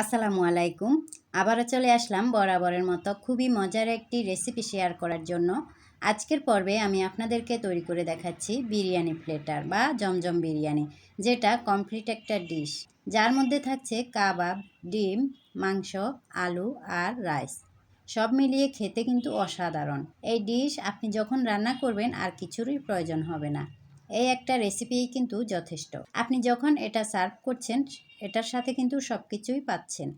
আসসালামু আলাইকুম। আবারও চলে আসলাম বরাবরের মতো খুবই মজার একটি রেসিপি শেয়ার করার জন্য। আজকের পর্বে আমি আপনাদেরকে তৈরি করে দেখাচ্ছি বিরিয়ানি প্লেটার বা জমজম বিরিয়ানি, যেটা কমপ্লিট একটা ডিশ যার মধ্যে থাকছে কাবাব, ডিম, মাংস, আলু আর রাইস সব মিলিয়ে খেতে কিন্তু অসাধারণ। এই ডিশ আপনি যখন রান্না করবেন আর কিছুরই প্রয়োজন হবে না। এই একটা রেসিপিই কিন্তু যথেষ্ট। আপনি যখন এটা সার্ভ করছেন এটার সাথে কিন্তু সব কিছুই পাচ্ছেন।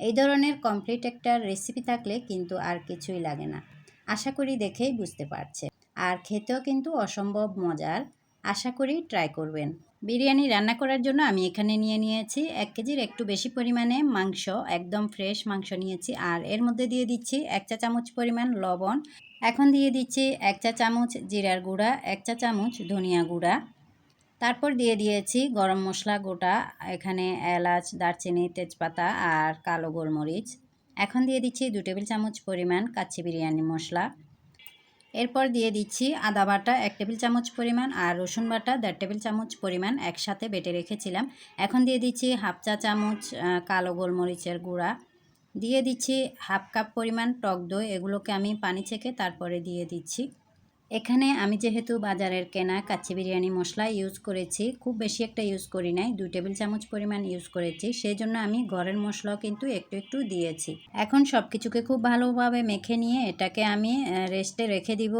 এই ধরনের কমপ্লিট একটা রেসিপি থাকলে কিন্তু আর কিছুই লাগে না। আশা করি দেখেই বুঝতে পারছে আর খেতেও কিন্তু অসম্ভব মজার। আশা করি ট্রাই করবেন। বিরিয়ানি রান্না করার জন্য আমি এখানে নিয়ে নিয়েছি এক কেজির একটু বেশি পরিমাণে মাংস, একদম ফ্রেশ মাংস নিয়েছি। আর এর মধ্যে দিয়ে দিচ্ছি এক চা চামচ পরিমাণ লবণ। এখন দিয়ে দিচ্ছি এক চা চামচ জিরার গুঁড়া, এক চা চামচ ধনিয়া গুঁড়া। তারপর দিয়ে দিয়েছি গরম মশলা গোটা, এখানে এলাচ, দারচিনি, তেজপাতা আর কালো গোলমরিচ। এখন দিয়ে দিচ্ছি দু টেবিল চামচ পরিমাণ কাচ্চি বিরিয়ানি মশলা। এরপর দিয়ে দিচ্ছি আদা বাটা এক টেবিল চামচ পরিমাণ আর রসুন বাটা দেড় টেবিল চামচ পরিমাণ একসাথে বেটে রেখেছিলাম। এখন দিয়ে দিচ্ছি হাফ চা চামচ কালো গোলমরিচের গুঁড়া। দিয়ে দিচ্ছি হাফ কাপ পরিমাণ টক দই, এগুলোকে আমি পানি ছেঁকে তারপরে দিয়ে দিচ্ছি। এখানে আমি যেহেতু বাজারের কেনা কাচ্চি বিরিয়ানি মশলা ইউজ করেছি, খুব বেশি একটা ইউজ করি নাই। দুই টেবিল চামচ পরিমাণ ইউজ করেছি। সেই জন্য আমি ঘরের মশলাও কিন্তু একটু একটু দিয়েছি। এখন সব কিছুকে খুব ভালোভাবে মেখে নিয়ে এটাকে আমি রেস্টে রেখে দিব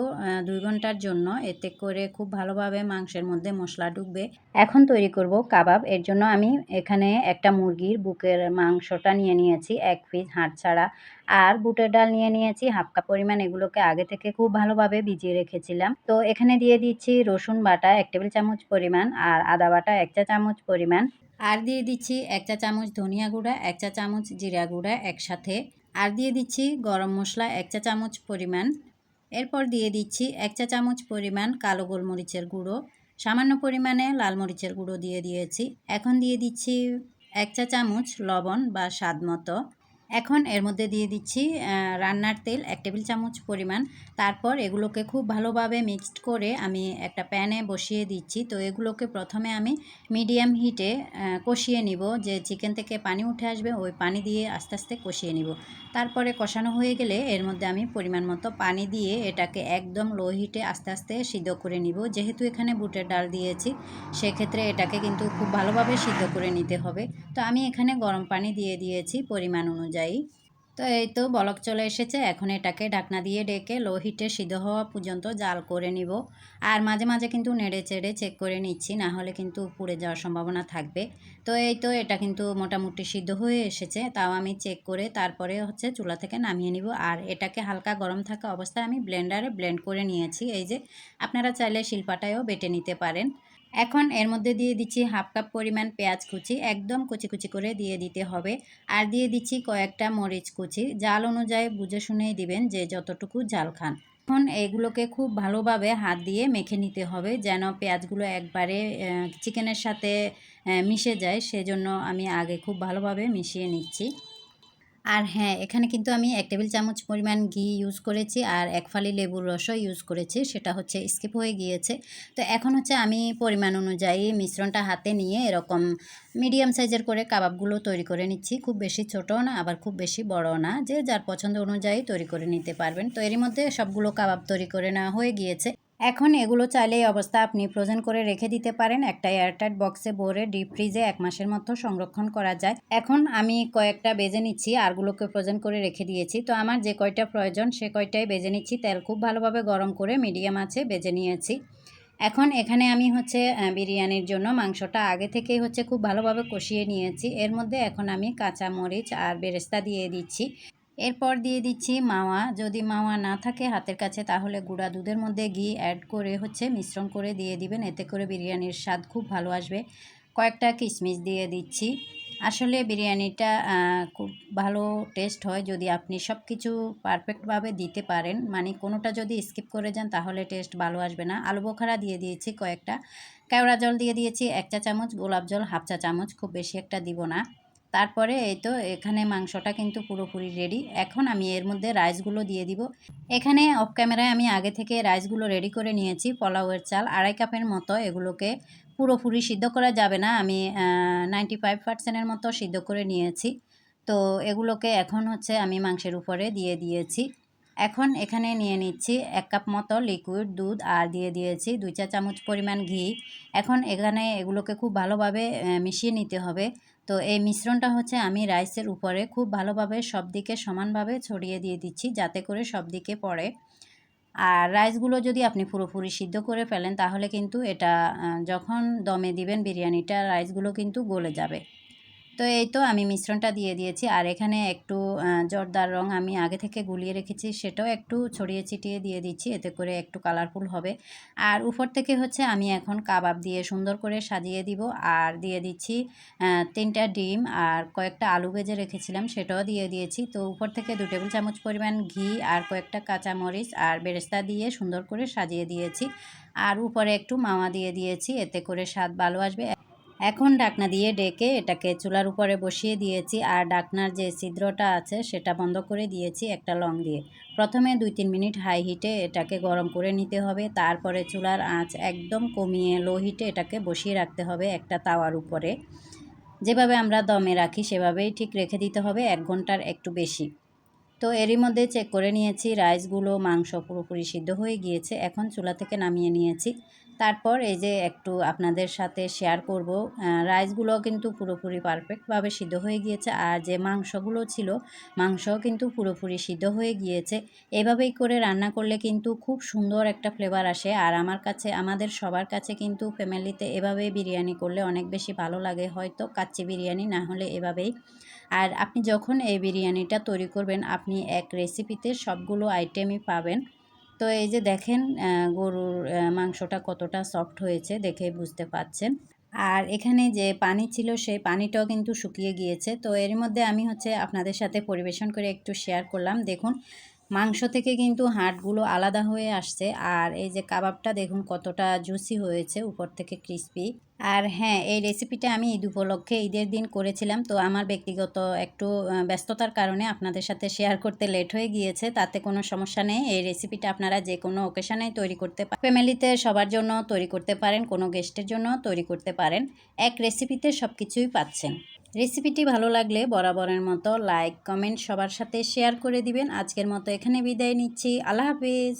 দুই ঘণ্টার জন্য। এতে করে খুব ভালোভাবে মাংসের মধ্যে মশলা ঢুকবে। এখন তৈরি করব কাবাব। এর জন্য আমি এখানে একটা মুরগির বুকের মাংসটা নিয়ে নিয়েছি, এক পিস হাড় ছাড়া। আর বুটের ডাল নিয়ে নিয়েছি, হাফ কাপ পরিমাণ এগুলোকে আগে থেকে খুব ভালোভাবে ভিজিয়ে রেখেছিলাম। তো এখানে দিয়ে দিচ্ছি রসুন বাটা, এক টেবিল চামচ পরিমাণ, আর আদা বাটা, এক চা চামচ পরিমাণ। আর দিয়ে দিচ্ছি এক চা চামচ ধনিয়া গুঁড়া, এক চা চামচ জিরা গুঁড়া একসাথে। আর দিয়ে দিচ্ছি গরম মশলা, এক চা চামচ পরিমাণ। এরপর দিয়ে দিচ্ছি এক চা চামচ পরিমাণ কালো গোলমরিচের গুঁড়ো। সামান্য পরিমাণে লাল মরিচের গুঁড়ো দিয়ে দিয়েছি। এখন দিয়ে দিচ্ছি এক চা চামচ লবণ বা স্বাদ মতো। এখন এর মধ্যে দিয়ে দিচ্ছি রান্নার তেল এক টেবিল চামচ পরিমাণ। তারপর এগুলোকে খুব ভালোভাবে মিক্সড করে আমি একটা প্যানে বসিয়ে দিচ্ছি। তো এগুলোকে প্রথমে আমি মিডিয়াম হিটে কষিয়ে নিব। যে চিকেন থেকে পানি উঠে আসবে, ওই পানি দিয়ে আস্তে আস্তে কষিয়ে নিব। তারপরে কষানো হয়ে গেলে এর মধ্যে আমি পরিমাণ মতো পানি দিয়ে এটাকে একদম লো হিটে আস্তে আস্তে সিদ্ধ করে নিব। যেহেতু এখানে বুটের ডাল দিয়েছি, সেক্ষেত্রে এটাকে কিন্তু খুব ভালোভাবে সিদ্ধ করে নিতে হবে। তো আমি এখানে গরম পানি দিয়ে দিয়েছি পরিমাণ অনুযায়ী। তো এই তো বলক চলে এসেছে, এখন এটাকে ঢাকনা দিয়ে ডেকে লো হিটে সিদ্ধ হওয়া পর্যন্ত জাল করে নিব। আর মাঝে মাঝে কিন্তু নেড়ে চেড়ে চেক করে নিচ্ছি, না হলে কিন্তু পুড়ে যাওয়ার সম্ভাবনা থাকবে। তো এই তো এটা কিন্তু মোটামুটি সিদ্ধ হয়ে এসেছে, তাও আমি চেক করে তারপরে হচ্ছে চুলা থেকে নামিয়ে নিব। আর এটাকে হালকা গরম থাকা অবস্থায় আমি ব্লেন্ডারে ব্লেন্ড করে নিয়েছি। এই যে আপনারা চাইলে শিল্পাটায়ও বেটে নিতে পারেন। এখন এর মধ্যে দিয়ে দিচ্ছি হাফ কাপ পরিমাণ পেঁয়াজ কুচি, একদম কুচি কুচি করে দিয়ে দিতে হবে। আর দিয়ে দিচ্ছি কয়েকটা মরিচ কুচি, জাল অনুযায়ী বুঝে শুনেই দিবেন যে যতটুকু জাল খান। এখন এগুলোকে খুব ভালোভাবে হাত দিয়ে মেখে নিতে হবে যেন পেঁয়াজগুলো একবারে চিকেনের সাথে মিশে যায়। সেজন্য আমি আগে খুব ভালোভাবে মিশিয়ে নিচ্ছি। আর হ্যাঁ এখানে কিন্তু আমি এক টেবিল চামচ পরিমাণ ঘি ইউজ করেছি আর এক ফালি লেবুর রসও ইউজ করেছি, সেটা হচ্ছে স্কিপ হয়ে গিয়েছে। তো এখন হচ্ছে আমি পরিমাণ অনুযায়ী মিশ্রণটা হাতে নিয়ে এরকম মিডিয়াম সাইজের করে কাবাবগুলো তৈরি করে নিচ্ছি। খুব বেশি ছোটও না, আবার খুব বেশি বড়ও না, যে যার পছন্দ অনুযায়ী তৈরি করে নিতে পারবেন। তো এরই মধ্যে সবগুলো কাবাব তৈরি করে নেওয়া হয়ে গিয়েছে। এখন এগুলো চাইলে এই অবস্থা আপনি ফ্রোজেন করে রেখে দিতে পারেন। একটা এয়ারটাইট বক্সে ভরে ডিপ ফ্রিজে এক মাসের মতো সংরক্ষণ করা যায়। এখন আমি কয়েকটা বেজে নিচ্ছি, আরগুলোকে ফ্রোজেন করে রেখে দিয়েছি। তো আমার যে কয়টা প্রয়োজন, সে কয়টাই বেজে নিচ্ছি। তেল খুব ভালোভাবে গরম করে মিডিয়াম আছে, বেজে নিয়েছি। এখন এখানে আমি হচ্ছে বিরিয়ানির জন্য মাংসটা আগে থেকেই হচ্ছে খুব ভালোভাবে কষিয়ে নিয়েছি। এর মধ্যে এখন আমি কাঁচা মরিচ আর বেরেস্তা দিয়ে দিচ্ছি। এরপর দিয়ে দিচ্ছি মাওয়া। যদি মাওয়া না থাকে হাতের কাছে, তাহলে গুঁড়া দুধের মধ্যে ঘি অ্যাড করে হচ্ছে মিশ্রণ করে দিয়ে দিবেন। এতে করে বিরিয়ানির স্বাদ খুব ভালো আসবে। কয়েকটা কিশমিশ দিয়ে দিচ্ছি। আসলে বিরিয়ানিটা খুব ভালো টেস্ট হয় যদি আপনি সব কিছু পারফেক্টভাবে দিতে পারেন। মানে কোনোটা যদি স্কিপ করে যান, তাহলে টেস্ট ভালো আসবে না। আলু বোখারা দিয়ে দিয়েছি কয়েকটা। কেওড়া জল দিয়ে দিয়েছি এক চা চামচ গোলাপ জল হাফ চা চামচ খুব বেশি একটা দিব না। তারপরে এই তো এখানে মাংসটা কিন্তু পুরোপুরি রেডি এখন আমি এর মধ্যে রাইসগুলো দিয়ে দিব। এখানে অফ ক্যামেরায় আমি আগে থেকে রাইসগুলো রেডি করে নিয়েছি, পোলাওয়ের চাল। আড়াই কাপের মতো এগুলোকে পুরোপুরি সিদ্ধ করা যাবে না। আমি নাইনটি ফাইভ পার্সেন্টের মতো সিদ্ধ করে নিয়েছি। তো এগুলোকে এখন হচ্ছে আমি মাংসের উপরে দিয়ে দিয়েছি। এখন এখানে নিয়ে নিচ্ছি এক কাপ মতো লিকুইড দুধ আর দিয়ে দিয়েছি দুই চা চামচ পরিমাণ ঘি। এখন এখানে এগুলোকে খুব ভালোভাবে মিশিয়ে নিতে হবে। তো এই মিশ্রণটা হচ্ছে আমি রাইসের উপরে খুব ভালোভাবে সব দিকে সমানভাবে ছড়িয়ে দিয়ে দিচ্ছি, যাতে করে সব দিকে পড়ে। আর রাইসগুলো যদি আপনি পুরোপুরি সিদ্ধ করে ফেলেন, তাহলে কিন্তু এটা যখন দমে দিবেন বিরিয়ানিটা, রাইসগুলো কিন্তু গলে যাবে। তো এই তো আমি মিশ্রণটা দিয়ে দিয়েছি। আর এখানে একটু জর্দার রং আমি আগে থেকে গুলিয়ে রেখেছি, সেটাও একটু ছড়িয়ে ছিটিয়ে দিয়ে দিচ্ছি, এতে করে একটু কালারফুল হবে। আর উপর থেকে হচ্ছে আমি এখন কাবাব দিয়ে সুন্দর করে সাজিয়ে দিব। আর দিয়ে দিচ্ছি তিনটা ডিম আর কয়েকটা আলু ভেজে রেখেছিলাম, সেটাও দিয়ে দিয়েছি। তো উপর থেকে দু টেবিল চামচ পরিমাণ ঘি আর কয়েকটা কাঁচামরিচ আর বেরেস্তা দিয়ে সুন্দর করে সাজিয়ে দিয়েছি। আর উপরে একটু মাওয়া দিয়ে দিয়েছি, এতে করে স্বাদ ভালো আসবে। এখন ডাকনা দিয়ে ডেকে এটাকে চুলার উপরে বসিয়ে দিয়েছি আর ডাকনার যে ছিদ্রটা আছে সেটা বন্ধ করে দিয়েছি একটা লং দিয়ে। প্রথমে দুই তিন মিনিট হাই হিটে এটাকে গরম করে নিতে হবে, তারপরে চুলার আঁচ একদম কমিয়ে লো হিটে এটাকে বসিয়ে রাখতে হবে একটা তাওয়ার উপরে। যেভাবে আমরা দমে রাখি সেভাবেই ঠিক রেখে দিতে হবে, এক ঘণ্টার একটু বেশি। তো এরই মধ্যে চেক করে নিয়েছি, রাইসগুলো, মাংস পুরোপুরি সিদ্ধ হয়ে গিয়েছে, এখন চুলা থেকে নামিয়ে নিয়েছি। তারপর এই যে একটু আপনাদের সাথে শেয়ার করব রাইসগুলো কিন্তু পুরোপুরি পারফেক্টভাবে সিদ্ধ হয়ে গিয়েছে। আর যে মাংসগুলো ছিল, মাংসও কিন্তু পুরোপুরি সিদ্ধ হয়ে গিয়েছে। এভাবেই করে রান্না করলে কিন্তু খুব সুন্দর একটা ফ্লেভার আসে। আর আমার কাছে, আমাদের সবার কাছে কিন্তু ফ্যামিলিতে এভাবেই বিরিয়ানি করলে অনেক বেশি ভালো লাগে। হয়তো কাচ্চি বিরিয়ানি না হলে এভাবেই। আর আপনি যখন এই বিরিয়ানিটা তৈরি করবেন, আপনি এক রেসিপিতে সবগুলো আইটেমই পাবেন। তো এই যে দেখেন গরুর মাংসটা কতটা সফট হয়েছে দেখে বুঝতে পাচ্ছেন। আর এখানে যে পানি ছিল, সেই পানিটাও কিন্তু শুকিয়ে গিয়েছে। তো এর মধ্যে আমি হচ্ছে আপনাদের সাথে পরিবেশন করে একটু শেয়ার করলাম। দেখুন, মাংস থেকে কিন্তু হাড়গুলো আলাদা হয়ে আসছে। আর এই যে কাবাবটা দেখুন কতটা জুসি হয়েছে, উপর থেকে ক্রিস্পি আর হ্যাঁ এই রেসিপিটা আমি ঈদ উপলক্ষে ঈদের দিন করেছিলাম। তো আমার ব্যক্তিগত একটু ব্যস্ততার কারণে আপনাদের সাথে শেয়ার করতে লেট হয়ে গিয়েছে। তাতে কোনো সমস্যা নেই। এই রেসিপিটা আপনারা যে কোনো ওকেশানে তৈরি করতে পারেন ফ্যামিলিতে সবার জন্য তৈরি করতে পারেন, কোনো গেস্টের জন্য তৈরি করতে পারেন। এক রেসিপিতে সব কিছুই পাচ্ছেন। রেসিপিটি ভালো লাগলে বরাবরের মতো লাইক কমেন্ট সবার সাথে শেয়ার করে দিবেন। আজকের মতো এখানে বিদায় নিচ্ছি। আল্লাহ হাফিজ।